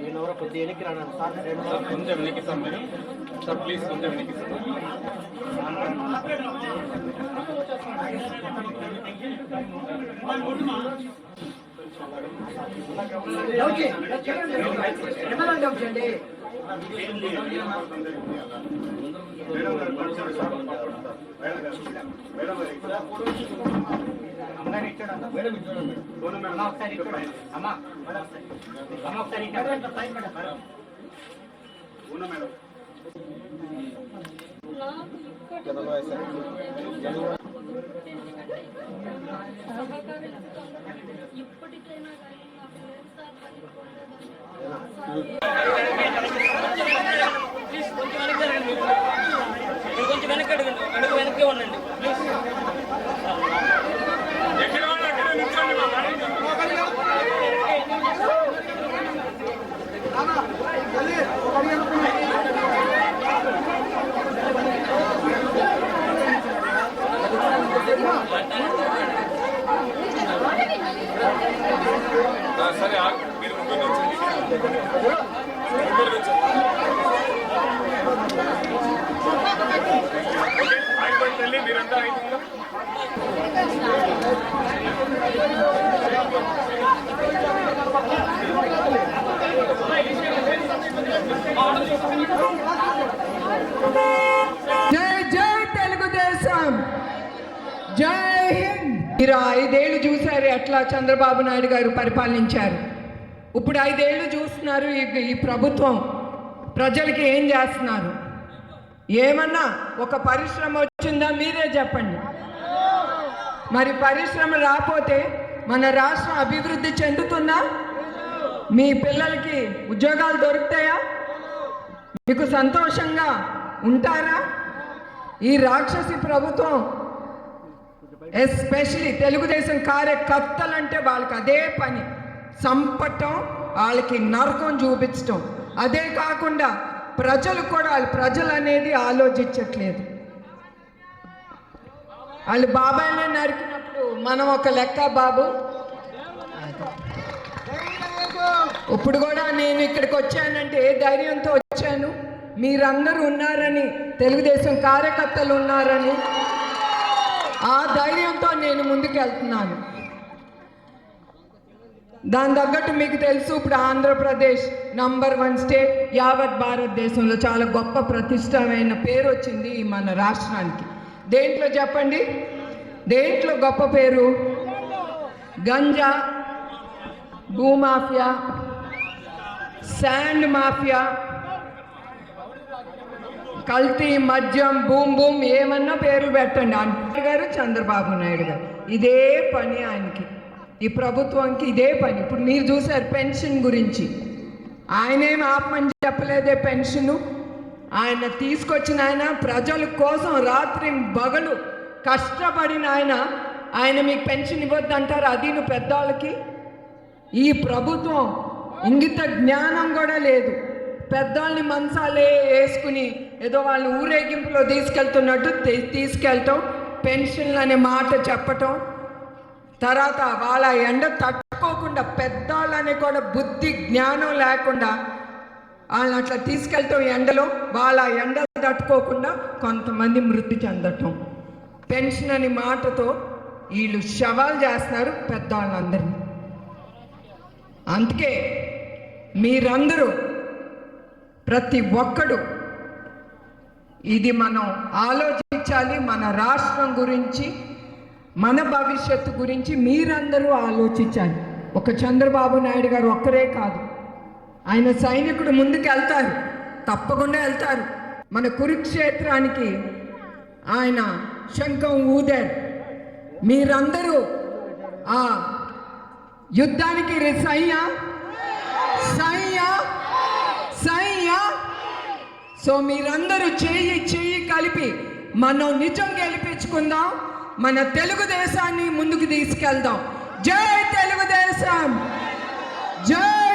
ఈయనెవరో కొద్దిగా ఎన్నికి రాను సార్ రెండు సార్ కొంచెం వెనక్కి సార్ మీరు సార్ ప్లీజ్ కొంచెం వెనక్కి సార్ అమ్మా ఒకసారి ఇక్కడ అమ్మా అమ్మా ఒకసారి ఇక్కడ సైడ్ మేడం నాకు ఇప్పటి ఇప్పటికైనా కానీ కొంచెం వెనక్కి అడగండి అడుగు వెనక్కి ఉండండి ప్లీజ్ ఎక్కడ వాళ్ళు అక్కడ నిల్చోండి మా మేడం. ఆ, సరే ఆగు. మీరు ముగ్గురు నిల్చోండి. ముగ్గురు నిల్చోండి. ఓకే, ఆగిపోండి తల్లి మీరంతా ఆగిపోండి. జై జై తెలుగుదేశం జై హింద్ మీరు ఐదేళ్ళు చూశారు ఎట్లా చంద్రబాబు నాయుడు గారు పరిపాలించారు. ఇప్పుడు ఐదేళ్ళు చూస్తున్నారు ఈ ఈ ప్రభుత్వం. ప్రజలకి ఏం చేస్తున్నారు? ఏమన్నా ఒక పరిశ్రమ వచ్చిందా? మీరే చెప్పండి. మరి పరిశ్రమ రాకపోతే మన రాష్ట్రం అభివృద్ధి చెందుతుందా? మీ పిల్లలకి ఉద్యోగాలు దొరుకుతాయా? మీకు సంతోషంగా ఉంటారా? ఈ రాక్షసి ప్రభుత్వం ఎస్పెషలీ తెలుగుదేశం కార్యకర్తలంటే వాళ్ళకి అదే పని. చంపటం వాళ్ళకి నరకం చూపించటం. అదే కాకుండా ప్రజలు కూడా వాళ్ళు ప్రజలు అనేది ఆలోచించట్లేదు. వాళ్ళు బాబాయ్నే నరికినప్పుడు మనం ఒక లెక్క బాబు? ఇప్పుడు కూడా నేను ఇక్కడికి వచ్చానంటే ఏ ధైర్యంతో వచ్చాను? మీరందరూ ఉన్నారని తెలుగుదేశం కార్యకర్తలు ఉన్నారని. ఆ ధైర్యంతో నేను ముందుకెళ్తున్నాను. దాని తగ్గట్టు మీకు తెలుసు ఇప్పుడు ఆంధ్రప్రదేశ్ నంబర్ వన్ స్టేట్ యావత్ భారతదేశంలో చాలా గొప్ప ప్రతిష్టమైన పేరు వచ్చింది మన రాష్ట్రానికి. దేంట్లో చెప్పండి? దేంట్లో గొప్ప పేరు? గంజా భూమాఫియా శాండ్ మాఫియా కల్తీ మద్యం భూమ్ భూమ్ ఏమన్నా పేరు పెట్టండి. అంటారు గారు చంద్రబాబు నాయుడు గారు. ఇదే పని ఆయనకి. ఈ ప్రభుత్వంకి ఇదే పని. ఇప్పుడు మీరు చూసారు పెన్షన్ గురించి. ఆయనేం ఆపమని చెప్పలేదే పెన్షను. ఆయన తీసుకొచ్చిన ఆయన ప్రజల కోసం రాత్రి బగలు కష్టపడిన ఆయన ఆయన మీకు పెన్షన్ ఇవ్వద్దు అంటారు అది నువ్వు పెద్దవాళ్ళకి? ఈ ప్రభుత్వం ఇంగిత జ్ఞానం కూడా లేదు. పెద్దవాళ్ళని మంచాలే వేసుకుని ఏదో వాళ్ళు ఊరేగింపులో తీసుకెళ్తున్నట్టు తీసుకెళ్ళటం పెన్షన్లు అనే మాట చెప్పటం. తర్వాత వాళ్ళ ఎండ తట్టుకోకుండా పెద్దవాళ్ళని కూడా బుద్ధి జ్ఞానం లేకుండా వాళ్ళని అట్లా తీసుకెళ్తాం ఎండలో వాళ్ళ ఎండ తట్టుకోకుండా కొంతమంది మృతి చెందటం. పెన్షన్ అనే మాటతో వీళ్ళు శవాలు చేస్తున్నారు పెద్దవాళ్ళందరినీ. అందుకే మీరందరూ ప్రతి ఒక్కడు ఇది మనం ఆలోచించాలి మన రాష్ట్రం గురించి మన భవిష్యత్తు గురించి మీరందరూ ఆలోచించాలి. ఒక చంద్రబాబు నాయుడు గారు ఒక్కరే కాదు. ఆయన సైనికుడు ముందుకు వెళ్తారు తప్పకుండా వెళ్తారు. మన కురుక్షేత్రానికి ఆయన శంఖం ఊదారు. మీరందరూ ఆ యుద్ధానికి రి- సయ్యా? సయ్యా? సయ్యా? సో మీరందరూ చేయి చేయి కలిపి మనం నిజం గెలిపించుకుందాం. మన తెలుగుదేశాన్ని ముందుకు తీసుకెళ్దాం. జై తెలుగుదేశం. జై